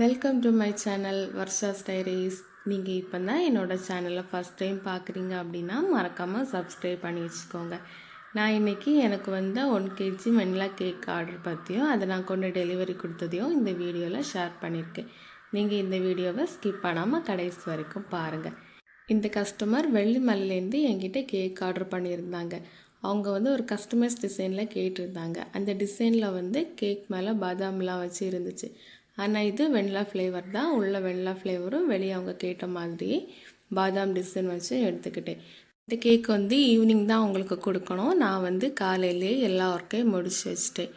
Welcome to my channel Varsha's diaries நீங்கள் இப்போ தான் என்னோடய சேனலை ஃபஸ்ட் டைம் பார்க்குறீங்க அப்படின்னா மறக்காமல் சப்ஸ்கிரைப் பண்ணி வச்சுக்கோங்க. நான் இன்றைக்கி எனக்கு வந்த one KG vanilla cake order பற்றியும் அதை நான் கொண்டு டெலிவரி கொடுத்ததையும் இந்த வீடியோவில் ஷேர் பண்ணியிருக்கேன் நீங்கள் இந்த வீடியோவை ஸ்கிப் பண்ணாமல் கடைசி வரைக்கும் பாருங்கள் இந்த கஸ்டமர் வெள்ளிமலையிலேருந்து என்கிட்ட கேக் ஆர்டர் பண்ணியிருந்தாங்க. அவங்க வந்து ஒரு கஸ்டமைஸ் டிசைனில் கேட்டிருந்தாங்க. அந்த டிசைனில் வந்து கேக் மேலே பாதாம்லாம் வச்சு இருந்துச்சு. ஆனால் இது வெண்ணிலா ஃப்ளேவர் தான். உள்ள வெண்ணிலா ஃப்ளேவரும் வெளியே அவங்க கேட்ட மாதிரியே பாதாம் டிசைன் வச்சு எடுத்துக்கிட்டேன். இந்த கேக் வந்து ஈவினிங் தான் அவங்களுக்கு கொடுக்கணும். நான் வந்து காலையிலேயே எல்லா ஒர்க்கையும் முடிச்சு வச்சுட்டேன்.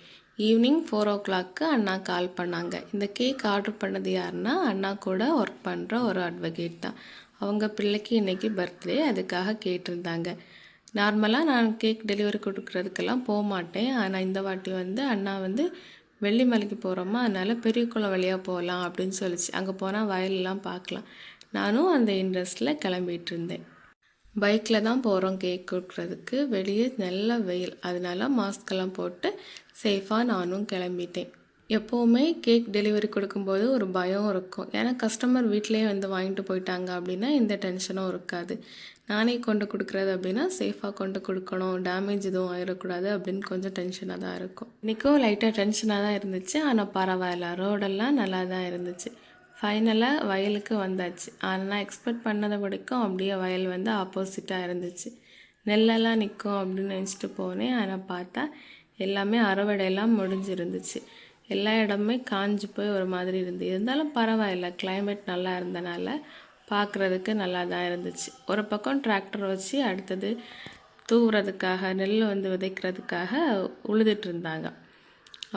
ஈவினிங் ஃபோர் ஓ கிளாக்கு அண்ணா கால் பண்ணாங்க. இந்த கேக் ஆர்டர் பண்ணது யாருன்னா அண்ணா கூட ஒர்க் பண்ணுற ஒரு அட்வொகேட் தான். அவங்க பிள்ளைக்கு இன்றைக்கி பர்த்டே அதுக்காக கேட்டிருந்தாங்க. நார்மலாக நான் கேக் டெலிவரி கொடுக்குறதுக்கெல்லாம் போக மாட்டேன் ஆனால் இந்த வாட்டி வந்து அண்ணா வந்து வெள்ளிமலைக்கு போகிறோமா அதனால் பெரிய குளம் வழியாக போகலாம் அப்படின்னு சொல்லிச்சு. அங்கே போனால் வயலெல்லாம் பார்க்கலாம். நானும் அந்த இன்ட்ரெஸ்ட்டில் கிளம்பிகிட்டு இருந்தேன். பைக்கில் தான் போகிறோம் கேக் கொடுக்குறதுக்கு. வெளியே நல்ல வெயில். அதனால மாஸ்கெல்லாம் போட்டு சேஃபாக நானும் கிளம்பிட்டேன். எப்போவுமே கேக் டெலிவரி கொடுக்கும்போது ஒரு பயம் இருக்கும். ஏன்னா கஸ்டமர் வீட்டிலேயே வந்து வாங்கிட்டு போயிட்டாங்க அப்படின்னா எந்த டென்ஷனும் இருக்காது. நானே கொண்டு கொடுக்குறது அப்படின்னா சேஃபாக கொண்டு கொடுக்கணும். டேமேஜ் எதுவும் ஆயிடக்கூடாது அப்படின்னு கொஞ்சம் டென்ஷனாக தான் இருக்கும். இன்றைக்கும் லைட்டாக டென்ஷனாக தான் இருந்துச்சு. ஆனால் பரவாயில்ல. ரோடெல்லாம் நல்லா தான் இருந்துச்சு. ஃபைனலாக வயலுக்கு வந்தாச்சு. ஆனால் எக்ஸ்பெக்ட் பண்ணதை வரைக்கும் அப்படியே வயல் வந்து ஆப்போசிட்டாக இருந்துச்சு. நெல்லெல்லாம் நிற்கும் அப்படின்னு நினச்சிட்டு போனேன். ஆனால் பார்த்தா எல்லாமே அறுவடையெல்லாம் முடிஞ்சிருந்துச்சு. எல்லா இடமுமே காஞ்சி போய் ஒரு மாதிரி இருந்து. இருந்தாலும் பரவாயில்ல கிளைமேட் நல்லா இருந்தனால பார்க்குறதுக்கு நல்லா தான் இருந்துச்சு. ஒரு பக்கம் டிராக்டர் வச்சு அடுத்தது தூவுறதுக்காக நெல் வந்து விதைக்கிறதுக்காக உழுதுட்டு இருந்தாங்க.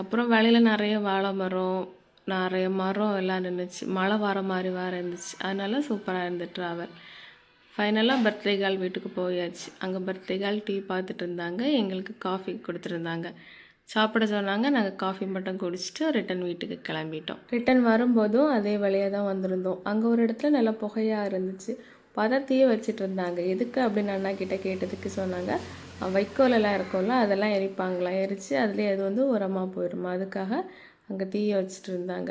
அப்புறம் வழியில் நிறைய வாழை மரம் நிறைய மரம் எல்லாம் நின்றுச்சு மழை வர மாதிரி வேறு இருந்துச்சு. அதனால சூப்பராக இருந்து ட்ராவல் ஃபைனலாக பர்த்டே கால் வீட்டுக்கு போயாச்சு. அங்கே பர்த்டே கால் டீ பார்த்துட்டு இருந்தாங்க. எங்களுக்கு காஃபி கொடுத்துருந்தாங்க சாப்பிட சொன்னாங்க. நாங்கள் காஃபி மட்டும் குடிச்சிட்டு ரிட்டன் வீட்டுக்கு கிளம்பிட்டோம். ரிட்டன் வரும்போதும் அதே வழியாக தான் வந்திருந்தோம். அங்கே ஒரு இடத்துல நல்லா புகையாக இருந்துச்சு. பதத்தையே வச்சுட்டு இருந்தாங்க. எதுக்கு அப்படின்னு அண்ணா கிட்டே கேட்டதுக்கு சொன்னாங்க. வைக்கோலெல்லாம் இருக்கும்ல அதெல்லாம் எரிப்பாங்களாம் எரித்து அதுலேயே அது வந்து உரமாக போயிடுமா அதுக்காக அங்கே தீயை வச்சுட்டு இருந்தாங்க.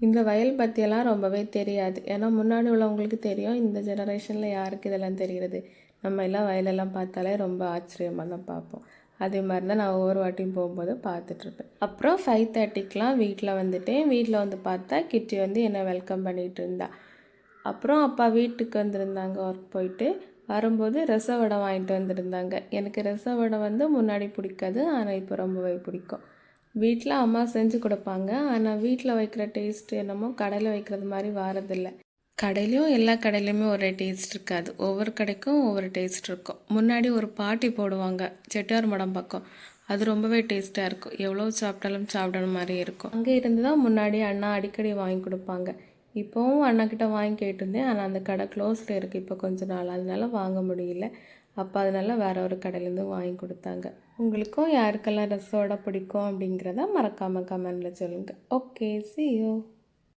இந்த வயல் பற்றியெல்லாம் ரொம்பவே தெரியாது. ஏன்னா முன்னாடி உள்ளவங்களுக்கு தெரியும் இந்த ஜெனரேஷனில் யாருக்கு இதெல்லாம் தெரிகிறது? நம்ம எல்லாம் வயலெல்லாம் பார்த்தாலே ரொம்ப ஆச்சரியமாக தான் பார்ப்போம். அதே மாதிரி தான் நான் ஒவ்வொரு வாட்டியும் போகும்போது பார்த்துட்ருப்பேன். அப்புறம் ஃபைவ் தேர்ட்டிக்கெலாம் வீட்டில் வந்துட்டேன் வீட்டில் வந்து பார்த்தா கிட்டி வந்து என்னை வெல்கம் பண்ணிகிட்டு இருந்தா அப்புறம் அப்பா வீட்டுக்கு வந்திருந்தாங்க ஒர்க் போயிட்டு. வரும்போது ரச வடை வாங்கிட்டு வந்திருந்தாங்க. எனக்கு ரச வடை வந்து முன்னாடி பிடிக்காது ஆனால் இப்போ ரொம்பவே பிடிக்கும். வீட்டில் அம்மா செஞ்சு கொடுப்பாங்க ஆனால் வீட்டில் வைக்கிற டேஸ்ட் என்னமோ கடையில் வைக்கிறது மாதிரி வாரதில்லை. கடையிலையும் எல்லா கடையிலையுமே ஒரே டேஸ்ட் இருக்காது. ஒவ்வொரு கடைக்கும் ஒவ்வொரு டேஸ்ட் இருக்கும். முன்னாடி ஒரு பாட்டி போடுவாங்க செட்டியார் மடம் பக்கம். அது ரொம்பவே டேஸ்ட்டாக இருக்கும். எவ்வளோ சாப்பிட்டாலும் சாப்பிடணும் மாதிரி இருக்கும். அங்கே இருந்து தான் முன்னாடி அண்ணா அடிக்கடி வாங்கி கொடுப்பாங்க. இப்போவும் அண்ணாக்கிட்ட வாங்கி கேட்டிருந்தேன். ஆனால் அந்த கடை க்ளோஸில் இருக்குது இப்போ கொஞ்ச நாள். அதனால வாங்க முடியல. அப்போ அதனால வேற ஒரு கடையிலேருந்து வாங்கி கொடுத்தாங்க. உங்களுக்கும் யாருக்கெல்லாம் ரசோட பிடிக்கும் அப்படிங்கிறத மறக்காமல் கமெண்டில் சொல்லுங்கள் ஓகே சி யூ